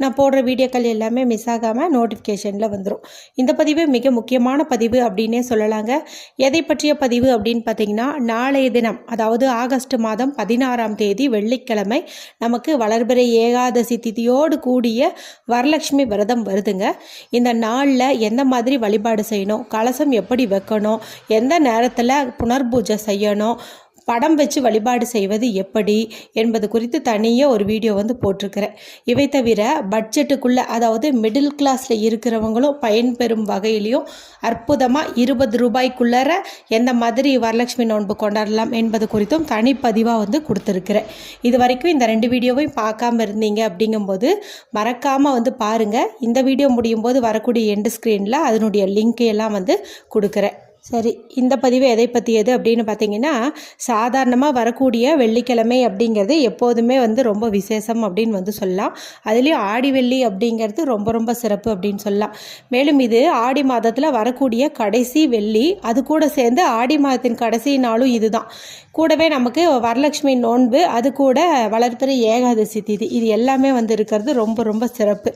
நான் போடுற வீடியோக்கள் எல்லாமே மிஸ் ஆகாமல் நோட்டிஃபிகேஷனில் வந்துடும் இந்த பதிவு மிக முக்கியமான பதிவு அப்படின்னே சொல்லலாங்க. எதை பற்றிய பதிவு அப்படின்னு பார்த்தீங்கன்னா நாளைய தினம் அதாவது ஆகஸ்ட் மாதம் பதினாறாம் தேதி வெள்ளிக்கிழமை நமக்கு வளர்பிறை ஏகாதசி திதியோடு கூடிய வரலட்சுமி விரதம் வருதுங்க. இந்த நாளில் எந்த மாதிரி வழிபாடு செய்யணும்? கலசம் எப்படி வைக்கணும்? எந்த நேரத்தில் புனர்பூஜை செய்யணும்? படம் வச்சு வழிபாடு செய்வது எப்படி என்பது குறித்து தனியாக ஒரு வீடியோ வந்து போட்டிருக்கிறேன். இவை தவிர பட்ஜெட்டுக்குள்ளே அதாவது மிடில் கிளாஸில் இருக்கிறவங்களும் பயன்பெறும் வகையிலையும் அற்புதமாக இருபது ரூபாய்க்குள்ளார எந்த மாதிரி வரலட்சுமி நோன்பு கொண்டாடலாம் என்பது குறித்தும் தனிப்பதிவாக வந்து கொடுத்துருக்குறேன். இது வரைக்கும் இந்த ரெண்டு வீடியோவையும் பார்க்காம இருந்தீங்க அப்படிங்கும்போது மறக்காமல் வந்து பாருங்கள் இந்த வீடியோ முடியும் போது வரக்கூடிய எண்டு ஸ்க்ரீனில் அதனுடைய லிங்க் எல்லாம் வந்து கொடுக்குறேன். சரி இந்த பதிவு எதை பற்றியது அப்படின்னு பார்த்தீங்கன்னா சாதாரணமாக வரக்கூடிய வெள்ளிக்கிழமை அப்படிங்கிறது எப்போதுமே வந்து ரொம்ப விசேஷம் அப்படின்னு வந்து சொல்லலாம். அதுலேயும் ஆடி வெள்ளி அப்படிங்கிறது ரொம்ப ரொம்ப சிறப்பு அப்படின்னு சொல்லலாம். மேலும் இது ஆடி மாதத்தில் வரக்கூடிய கடைசி வெள்ளி அது கூட சேர்ந்து ஆடி மாதத்தின் கடைசி நாளும் இதுதான். கூடவே நமக்கு வரலட்சுமி நோன்பு அது கூட வளர்ப்பிற ஏகாதசி திதி. இது எல்லாமே வந்து இருக்கிறது ரொம்ப ரொம்ப சிறப்பு.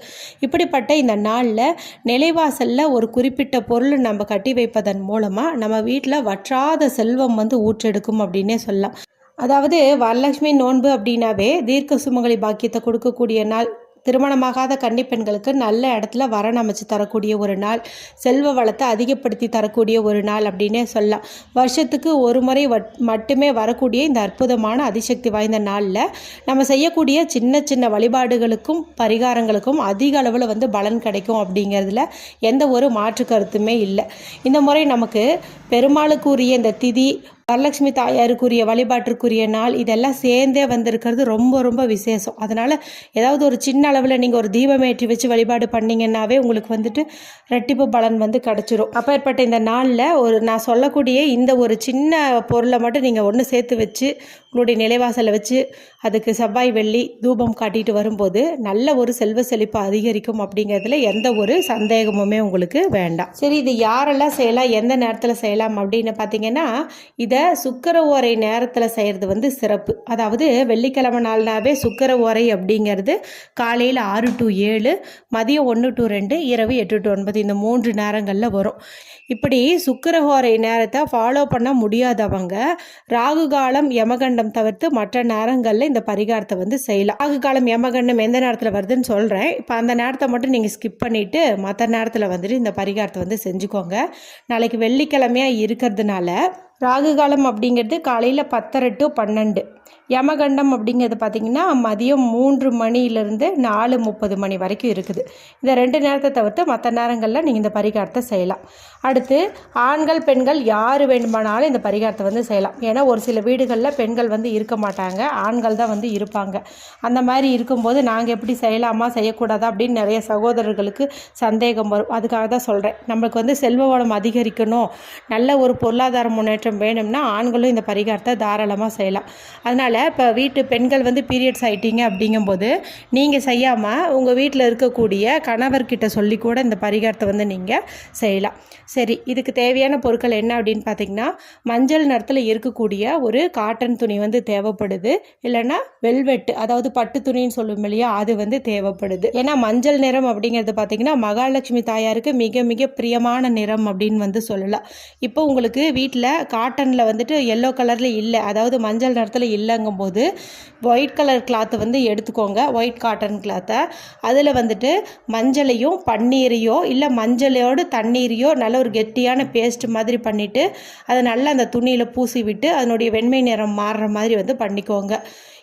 இப்படிப்பட்ட இந்த நாளில் நிலைவாசலில் ஒரு குறிப்பிட்ட பொருள் நம்ம கட்டி வைப்பதன் மூலமாக நம்ம வீட்டில் வற்றாத செல்வம் வந்து ஊற்றெடுக்கும் அப்படின்னே சொல்லலாம். அதாவது வரலட்சுமி நோன்பு அப்படின்னாவே தீர்க்க சுமங்கலி பாக்கியத்தை கொடுக்கக்கூடிய நாள். திருமணமாகாத கன்னிப்பெண்களுக்கு நல்ல இடத்துல வரன் அமைச்சு தரக்கூடிய ஒரு நாள் செல்வ வளத்தை அதிகப்படுத்தி தரக்கூடிய ஒரு நாள் அப்படின்னே சொல்லலாம். வருஷத்துக்கு ஒரு முறை வட் மட்டுமே வரக்கூடிய இந்த அற்புதமான அதிசக்தி வாய்ந்த நாளில் நம்ம செய்யக்கூடிய சின்ன சின்ன வழிபாடுகளுக்கும் பரிகாரங்களுக்கும் அதிக அளவில் வந்து பலன் கிடைக்கும் அப்படிங்கிறதுல எந்த ஒரு மாற்று கருத்துமே இல்லை. இந்த முறை நமக்கு பெருமாளுக்குரிய இந்த திதி வரலட்சுமி தாயாருக்குரிய வழிபாட்டிற்குரிய நாள். இதெல்லாம் சேர்ந்தே வந்திருக்கிறது ரொம்ப ரொம்ப விசேஷம். அதனால் ஏதாவது ஒரு சின்ன அளவில் நீங்கள் ஒரு தீபமேற்றி வச்சு வழிபாடு பண்ணிங்கன்னாவே உங்களுக்கு வந்துட்டு ரெட்டிப்பு பலன் வந்து கிடச்சிரும். அப்பேற்பட்ட இந்த நாளில் ஒரு நான் சொல்லக்கூடிய இந்த ஒரு சின்ன பொருளை மட்டும் நீங்கள் ஒன்று சேர்த்து வச்சு உங்களுடைய நிலைவாசலை வச்சு அதுக்கு செவ்வாய் வெள்ளி தூபம் காட்டிட்டு வரும்போது நல்ல ஒரு செல்வ செழிப்பு அதிகரிக்கும் அப்படிங்கிறதுல எந்த ஒரு சந்தேகமுமே உங்களுக்கு வேண்டாம். சரி இது யாரெல்லாம் செய்யலாம் எந்த நேரத்தில் செய்யலாம் அப்படின்னு பார்த்தீங்கன்னா இது சுக்கர ஓரை நேரத்தில் செய்கிறது வந்து சிறப்பு. அதாவது வெள்ளிக்கிழமை நாள்னாவே சுக்கர ஓரை அப்படிங்கிறது காலையில் ஆறு டு ஏழு மதியம் ஒன்று டு ரெண்டு இரவு எட்டு டு ஒன்பது இந்த மூன்று நேரங்களில் வரும். இப்படி சுக்கரஹோரை நேரத்தை ஃபாலோ பண்ண முடியாதவங்க ராகு காலம் யமகண்டம் தவிர்த்து மற்ற நேரங்களில் இந்த பரிகாரத்தை வந்து செய்யலாம். ராகு காலம் யமகண்டம் எந்த நேரத்தில் வருதுன்னு சொல்கிறேன் இப்போ அந்த நேரத்தை மட்டும் நீங்கள் ஸ்கிப் பண்ணிவிட்டு மற்ற நேரத்தில் வந்துட்டு இந்த பரிகாரத்தை வந்து செஞ்சுக்கோங்க. நாளைக்கு வெள்ளிக்கிழமையாக இருக்கிறதுனால ராகு காலம் அப்படிங்கிறது காலையில் பத்தரை டு பன்னெண்டு. யமகண்டம் அப்படிங்கிறது பார்த்திங்கன்னா மதியம் மூன்று மணியிலிருந்து நாலு முப்பது மணி வரைக்கும் இருக்குது. இந்த ரெண்டு நேரத்தை தவிர்த்து மற்ற நேரங்களில் நீங்கள் இந்த பரிகாரத்தை செய்யலாம். அடுத்து ஆண்கள் பெண்கள் யார் வேண்டுமானாலும் இந்த பரிகாரத்தை வந்து செய்யலாம். ஏன்னா ஒரு சில வீடுகளில் பெண்கள் வந்து இருக்க மாட்டாங்க. ஆண்கள் தான் வந்து இருப்பாங்க. அந்த மாதிரி இருக்கும்போது நாங்கள் எப்படி செய்யலாமா செய்யக்கூடாதா அப்படின்னு நிறைய சகோதரர்களுக்கு சந்தேகம் வரும். அதுக்காக தான் சொல்கிறேன் நம்மளுக்கு வந்து செல்வ வளம் அதிகரிக்கணும். நல்ல ஒரு பொருளாதார முன்னேற்றம் வேணும்னா ஆண்களும் இந்த பரிகாரத்தை தாராளமாக செய்யலாம். அதனால் இப்போ வீட்டு பெண்கள் வந்து பீரியட்ஸ் ஆகிட்டீங்க அப்படிங்கும்போது நீங்கள் செய்யாமல் உங்கள் வீட்டில் இருக்கக்கூடிய கணவர்கிட்ட சொல்லி கூட இந்த பரிகாரத்தை வந்து நீங்கள் செய்யலாம். சரி இதுக்கு தேவையான பொருட்கள் என்ன அப்படின்னு பார்த்தீங்கன்னா மஞ்சள் நிறத்தில் இருக்கக்கூடிய ஒரு காட்டன் துணி வந்து தேவைப்படுது. இல்லைன்னா வெல்வெட்டு அதாவது பட்டு துணின்னு சொல்லும் இல்லையா அது வந்து தேவைப்படுது. ஏன்னா மஞ்சள் நிறம் அப்படிங்கிறது பார்த்தீங்கன்னா மகாலட்சுமி தாயாருக்கு மிக மிக பிரியமான நிறம் அப்படின்னு வந்து சொல்லலாம். இப்போ உங்களுக்கு வீட்டில் கா காட்டனில் வந்துட்டு எல்லோ கலரில் இல்லை. அதாவது மஞ்சள் நிறத்தில் இல்லைங்கும்போது ஒயிட் கலர் கிளாத்து வந்து எடுத்துக்கோங்க. ஒயிட் காட்டன் கிளாத்தை அதில் வந்துட்டு மஞ்சளையும் பன்னீரையோ இல்லை மஞ்சளோடு தண்ணீரையோ நல்ல ஒரு கெட்டியான பேஸ்ட் மாதிரி பண்ணிவிட்டு அதை நல்லா அந்த துணியில் பூசி விட்டு அதனுடைய வெண்மை நிறம் மாறுற மாதிரி வந்து பண்ணிக்கோங்க.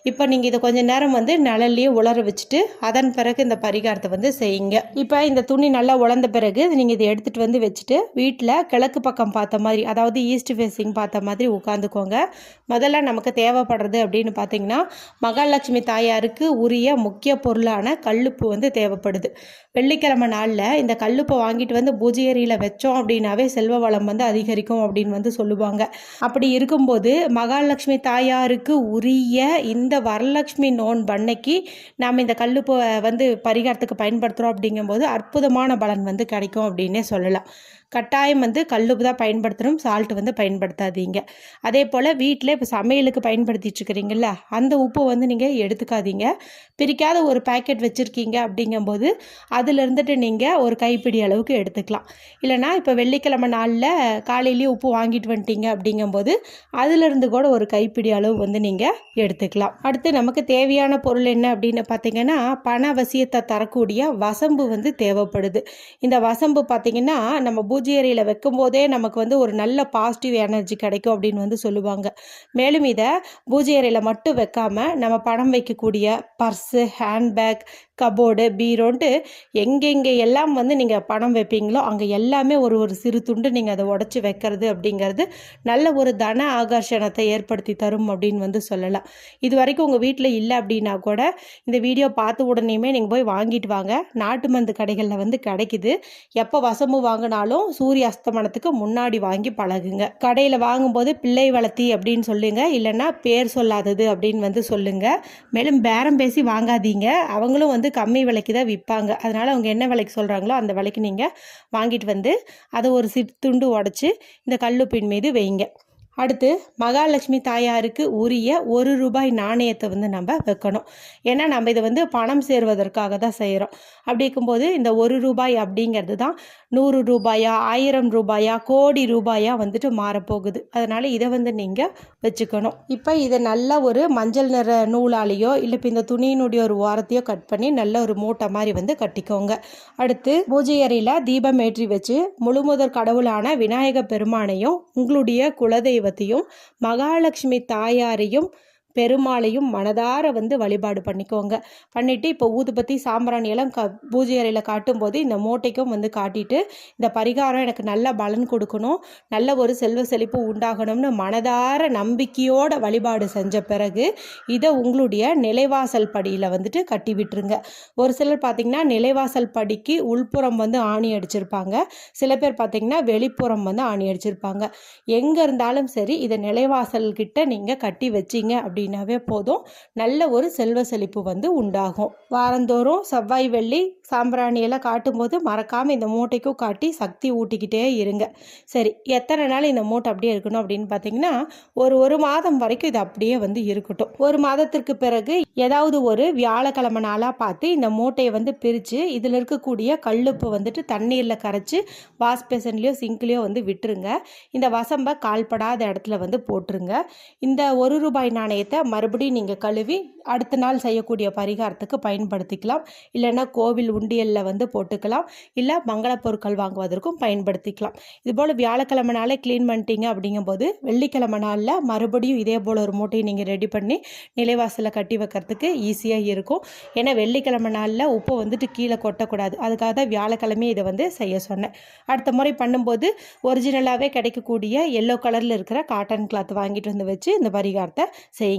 இப்போ நீங்கள் இதை கொஞ்சம் நேரம் வந்து நிழல்லையே உலர வச்சுட்டு அதன் பிறகு இந்த பரிகாரத்தை வந்து செய்யுங்க. இப்போ இந்த துணி நல்லா உலர்ந்த பிறகு நீங்கள் இதை எடுத்துகிட்டு வந்து வச்சுட்டு வீட்டில் கிழக்கு பக்கம் பார்த்த மாதிரி அதாவது ஈஸ்ட் ஃபேஸிங் பார்த்த மாதிரி உட்காந்துக்கோங்க. முதல்ல நமக்கு தேவைப்படுறது அப்படின்னு பார்த்தீங்கன்னா மகாலட்சுமி தாயாருக்கு உரிய முக்கிய பொருளான கல்லுப்பு வந்து தேவைப்படுது. வெள்ளிக்கிழமை நாளில் இந்த கல்லுப்பை வாங்கிட்டு வந்து பூஜை அறையில் வச்சோம் அப்படின்னாவே செல்வ வளம் வந்து அதிகரிக்கும் அப்படின்னு வந்து சொல்லுவாங்க. அப்படி இருக்கும்போது மகாலட்சுமி தாயாருக்கு உரிய இந்த இந்த வரலட்சுமி நோன்பு அன்னைக்கு நாம் இந்த கல்லுப்பை வந்து பரிகாரத்துக்கு பயன்படுத்துகிறோம் அப்படிங்கும்போது அற்புதமான பலன் வந்து கிடைக்கும் அப்படின்னே சொல்லலாம். கட்டாயம் வந்து கல்லுப்பு தான் பயன்படுத்தணும் சால்ட் வந்து பயன்படுத்தாதீங்க. அதே போல் வீட்டில் இப்போ சமையலுக்கு பயன்படுத்திட்டுருக்கிறீங்கள அந்த உப்பு வந்து நீங்கள் எடுத்துக்காதீங்க. பிரிக்காத ஒரு பேக்கெட் வச்சுருக்கீங்க அப்படிங்கும்போது அதில் இருந்துட்டு நீங்கள் ஒரு கைப்பிடி அளவுக்கு எடுத்துக்கலாம். இல்லைனா இப்போ வெள்ளிக்கிழமை நாளில் காலையிலேயே உப்பு வாங்கிட்டு வந்துட்டீங்க அப்படிங்கும்போது அதிலிருந்து கூட ஒரு கைப்பிடி அளவு வந்து நீங்கள் எடுத்துக்கலாம். அடுத்து நமக்கு தேவையான பொருள் என்ன அப்படின்னு பார்த்தீங்கன்னா பண அவசியத்தை தரக்கூடிய வசம்பு வந்து தேவைப்படுது. இந்த வசம்பு பார்த்தீங்கன்னா நம்ம பூஜை அறையில் வைக்கும் போதே நமக்கு வந்து ஒரு நல்ல பாசிட்டிவ் எனர்ஜி கிடைக்கும் அப்படின்னு வந்து சொல்லுவாங்க. மேலும் இதை பூஜை அறையில் மட்டும் வைக்காமல் நம்ம பணம் வைக்கக்கூடிய பர்ஸு ஹேண்ட்பேக் கபோர்டு பீரோன்ட்டு எங்கெங்கே எல்லாம் வந்து நீங்கள் பணம் வைப்பீங்களோ அங்கே எல்லாமே ஒரு ஒரு சிறு துண்டு நீங்கள் அதை உடச்சி வைக்கிறது அப்படிங்கிறது நல்ல ஒரு தன ஆகர்ஷணத்தை ஏற்படுத்தி தரும் அப்படின்னு வந்து சொல்லலாம். இதுவரை வரைக்கும் உங்கள் வீட்டில் இல்லை அப்படின்னா கூட இந்த வீடியோ பார்த்து உடனேயுமே நீங்கள் போய் வாங்கிட்டு வாங்க. நாட்டு மருந்து கடைகளில் வந்து கிடைக்குது. எப்போ வசம்பு வாங்கினாலும் சூரிய அஸ்தமனத்துக்கு முன்னாடி வாங்கி பழகுங்க. கடையில் வாங்கும்போது பிள்ளை வளர்த்தி அப்படின்னு சொல்லுங்க. இல்லைன்னா பேர் சொல்லாதது அப்படின்னு வந்து சொல்லுங்க. மேலும் பேரம் பேசி வாங்காதீங்க. அவங்களும் வந்து கம்மி விலைக்கு தான் விற்பாங்க. அதனால் அவங்க என்ன விலைக்கு சொல்கிறாங்களோ அந்த விலைக்கு நீங்கள் வாங்கிட்டு வந்து அதை ஒரு சித்துண்டு உடச்சி இந்த கல்லுப்பின் மீது வைங்க. அடுத்து மகாலட்சுமி தாயாருக்கு உரிய ஒரு ரூபாய் நாணயத்தை வந்து நம்ம வைக்கணும். ஏன்னா நம்ம இதை வந்து பணம் சேர்வதற்காக தான் செய்கிறோம் அப்படி இருக்கும்போது இந்த ஒரு ரூபாய் அப்படிங்கிறது தான் நூறு ரூபாயா ஆயிரம் ரூபாயா கோடி ரூபாயா வந்துட்டு மாறப்போகுது. அதனால் இதை வந்து நீங்கள் வச்சுக்கணும். இப்போ இதை நல்ல ஒரு மஞ்சள் நிற நூலாலேயோ இல்லை இப்போ இந்த துணியினுடைய ஒரு ஓரத்தையோ கட் பண்ணி நல்ல ஒரு மூட்டை மாதிரி வந்து கட்டிக்கோங்க. அடுத்து பூஜை அறையில் தீபம் ஏற்றி வச்சு முழுமுதற் கடவுளான விநாயக பெருமானையும் உங்களுடைய குலதெய்வ தெய்வத்தையும் மகாலட்சுமி தாயாரையும் பெருமாளையும் மனதார வந்து வழிபாடு பண்ணிக்கோங்க. பண்ணிவிட்டு இப்போ ஊதுபத்தி சாம்பிராணி எல்லாம் க பூஜை அறையில் காட்டும்போது இந்த மூட்டைக்கும் வந்து காட்டிட்டு இந்த பரிகாரம் எனக்கு நல்ல பலன் கொடுக்கணும். நல்ல ஒரு செல்வ செழிப்பு உண்டாகணும்னு மனதார நம்பிக்கையோட வழிபாடு செஞ்ச பிறகு இதை உங்களுடைய நிலைவாசல் படியில் வந்துட்டு கட்டி விட்டுருங்க. ஒரு சிலர் பார்த்திங்கன்னா நிலைவாசல் படிக்கு உள்புறம் வந்து ஆணி அடிச்சிருப்பாங்க. சில பேர் பார்த்திங்கன்னா வெளிப்புறம் வந்து ஆணி அடிச்சிருப்பாங்க. எங்கே இருந்தாலும் சரி இதை நிலைவாசல் கிட்ட நீங்கள் கட்டி வச்சிங்க அப்படின்னு அப்படின்னாவே போதும். நல்ல ஒரு செல்வ செழிப்பு வந்து உண்டாகும். வாரந்தோறும் செவ்வாய் வெள்ளி சாம்பிராணியெல்லாம் காட்டும்போது மறக்காமல் இந்த மூட்டைக்கும் காட்டி சக்தி ஊட்டிக்கிட்டே இருங்க. சரி எத்தனை நாள் இந்த மூட்டை அப்படியே இருக்கணும் அப்படின்னு பார்த்தீங்கன்னா ஒரு ஒரு மாதம் வரைக்கும் இது அப்படியே வந்து இருக்கட்டும். ஒரு மாதத்திற்கு பிறகு ஏதாவது ஒரு வியாழக்கிழமை நாளாக பார்த்து இந்த மூட்டையை வந்து பிரித்து இதில் இருக்கக்கூடிய கல்லுப்பு வந்துட்டு தண்ணீரில் கரைச்சி வாஷ் பேசன்லேயோ சிங்க்லேயோ வந்து விட்டுருங்க. இந்த வசம்பை கால்படாத இடத்துல வந்து போட்டுருங்க. இந்த ஒரு ரூபாய் நாணயத்தை மறுபடியும் நீங்கள் கழுவி அடுத்த நாள் செய்யக்கூடிய பரிகாரத்துக்கு பயன்படுத்திக்கலாம். இல்லைன்னா கோவில் உண்டியலில் வந்து போட்டுக்கலாம். இல்லை மங்கள பொருட்கள் வாங்குவதற்கும் பயன்படுத்திக்கலாம். இதுபோல் வியாழக்கிழமை நாளே க்ளீன் பண்ணிட்டீங்க அப்படிங்கும்போது வெள்ளிக்கிழமை நாளில் மறுபடியும் இதே போல் ஒரு மூட்டையை நீங்கள் ரெடி பண்ணி நிலைவாசலில் கட்டி வைக்கிறதுக்கு ஈஸியாக இருக்கும். ஏன்னா வெள்ளிக்கிழமை நாளில் உப்பு வந்துட்டு கீழே கொட்டக்கூடாது. அதுக்காக தான் வியாழக்கிழமையே இதை வந்து செய்ய சொன்னேன். அடுத்த முறை பண்ணும்போது ஒரிஜினலாகவே கிடைக்கக்கூடிய எல்லோ கலரில் இருக்கிற காட்டன் கிளாத் வாங்கிட்டு வந்து வச்சு இந்த பரிகாரத்தை செய்யுங்க.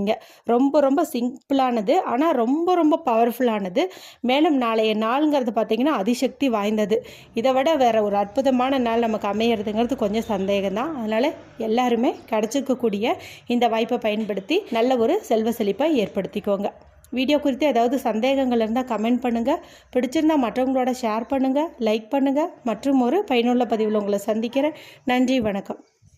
ரொம்ப ரொம்ப சிம்பிளானது. ஆனால் ரொம்ப ரொம்ப பவர்ஃபுல்லானது மேலும் நாளைய நாளுங்கிறது பார்த்திங்கன்னா அதிசக்தி வாய்ந்தது. இதை விட வேறு ஒரு அற்புதமான நாள் நமக்கு அமையிறதுங்கிறது கொஞ்சம் சந்தேகம் தான் அதனால் எல்லாருமே கிடச்சிருக்கக்கூடிய இந்த வாய்ப்பை பயன்படுத்தி நல்ல ஒரு செல்வ செழிப்பை ஏற்படுத்திக்கோங்க. வீடியோ குறித்து ஏதாவது சந்தேகங்கள் இருந்தால் கமெண்ட் பண்ணுங்கள் பிடிச்சிருந்தால் மற்றவங்களோட ஷேர் பண்ணுங்கள் லைக் பண்ணுங்கள் மற்றும் ஒரு பயனுள்ள பதிவில் உங்களை சந்திக்கிறேன். நன்றி வணக்கம்.